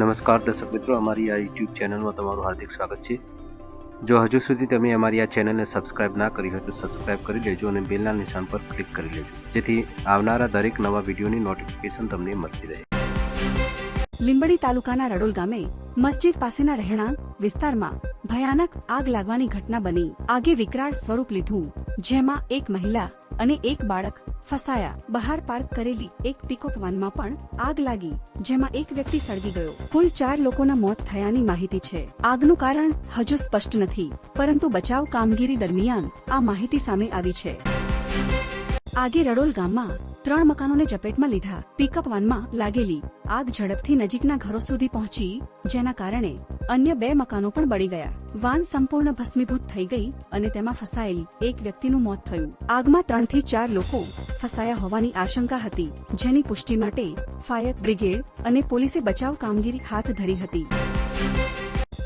નમસ્કાર દર્શક મિત્રો, અમારી આ યુટ્યુબ ચેનલમાં તમારું હાર્દિક સ્વાગત છે. જો હજુ સુધી તમે અમારી આ ચેનલને સબસ્ક્રાઇબ ના કરી હોય તો સબસ્ક્રાઇબ કરી લેજો અને બેલના નિશાન પર ક્લિક કરી લેજો. જેથી આવનારા દરેક નવા વિડીયોની નોટિફિકેશન તમને મળતી રહે. લીંબડી તાલુકાના રડોલ ગામે મસ્જિદ પાસેના રહેણાંક વિસ્તારમાં ભયાનક આગ લાગવાની ઘટના બની. આગે વિકરાળ સ્વરૂપ લીધું, જેમાં એક મહિલા અને એક બાળક ફસાયા. બહાર પાર્ક કરેલી એક પિકઅપ વાનમાં પણ આગ લાગી, જેમાં એક વ્યક્તિ સળગી ગયો. કુલ ચાર લોકોના મોત થયાની માહિતી છે. આગનું કારણ હજુ સ્પષ્ટ નથી, પરંતુ બચાવ કામગીરી દરમિયાન આ માહિતી સામે આવી છે. આગે રડોલ ગામમાં ત્રણ મકાનોને ચપેટમાં લીધા. પિકઅપ વાનમાં લાગેલી આગ ઝડપથી નજીકના ઘરો સુધી પહોંચી, જેના કારણે અન્ય બે મકાનો પણ બળી ગયા. વાન સંપૂર્ણ ભસ્મીભૂત થઈ ગઈ અને તેમાં ફસાયેલી એક વ્યક્તિનું મોત થયું. આગમાં ત્રણથી ચાર લોકો ફસાયા હોવાની આશંકા હતી, જેની પુષ્ટિ માટે ફાયર બ્રિગેડ અને પોલીસે બચાવ કામગીરી હાથ ધરી હતી.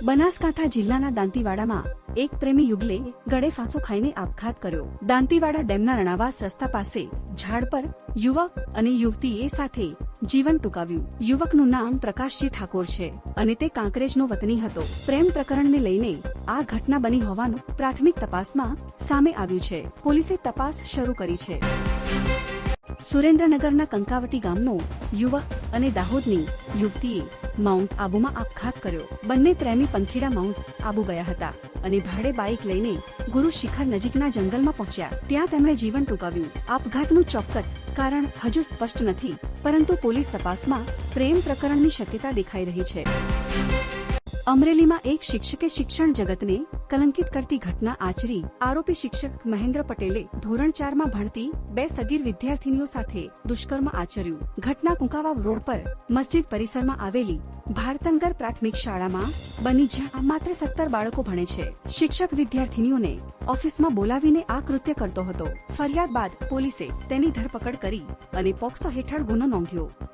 બનાસકાંઠા જિલ્લાના દાંતીવાડામાં એક પ્રેમી યુગલે ગળે ફાંસો ખાઈને આપઘાત કર્યો. દાંતીવાડા ડેમના રણાવાસ રસ્તા પાસે ઝાડ પર યુવક અને યુવતીએ સાથે જીવન ટૂંકાવ્યું. યુવકનું નામ પ્રકાશજી ઠાકોર છે અને તે કાંકરેજનો વતની હતો. પ્રેમ પ્રકરણને લઈને આ ઘટના બની હોવાનું પ્રાથમિક તપાસમાં સામે આવ્યું છે. પોલીસે તપાસ શરૂ કરી છે. સુરેન્દ્રનગરના કંકાવટી ગામનો યુવક અને દાહોદની યુવતીએ માઉન્ટ આબુમાં આપઘાત કર્યો. બંને પ્રેમી પંથીડા માઉન્ટ આબુ ગયા હતા અને ભાડે બાઇક લઈને ગુરુ શિખર નજીકના જંગલમાં પહોંચ્યા. ત્યાં તેમણે જીવન ટૂંકાવ્યું. આપઘાતનું ચોક્કસ કારણ હજુ સ્પષ્ટ નથી, પરંતુ પોલીસ તપાસમાં પ્રેમ પ્રકરણની શક્યતા દેખાઈ રહી છે. અમરેલીમાં એક શિક્ષકે શિક્ષણ જગતને કલંકિત કરતી ઘટના આચરી. આરોપી શિક્ષક મહેન્દ્ર પટેલે ધોરણ ચારમાં ભણતી બે સગીર વિદ્યાર્થીનીઓ સાથે દુષ્કર્મ આચર્યું. ઘટના કુંકાવાવ રોડ પર મસ્જિદ પરિસરમાં આવેલી ભારતંગર પ્રાથમિક શાળામાં બની જ્યાં માત્ર સત્તર બાળકો ભણે છે. શિક્ષક વિદ્યાર્થીનીઓને ઓફિસમાં બોલાવીને આ કૃત્ય કરતો હતો. ફરિયાદ બાદ પોલીસે તેની ધરપકડ કરી અને પોક્સો હેઠળ ગુનો નોંધ્યો.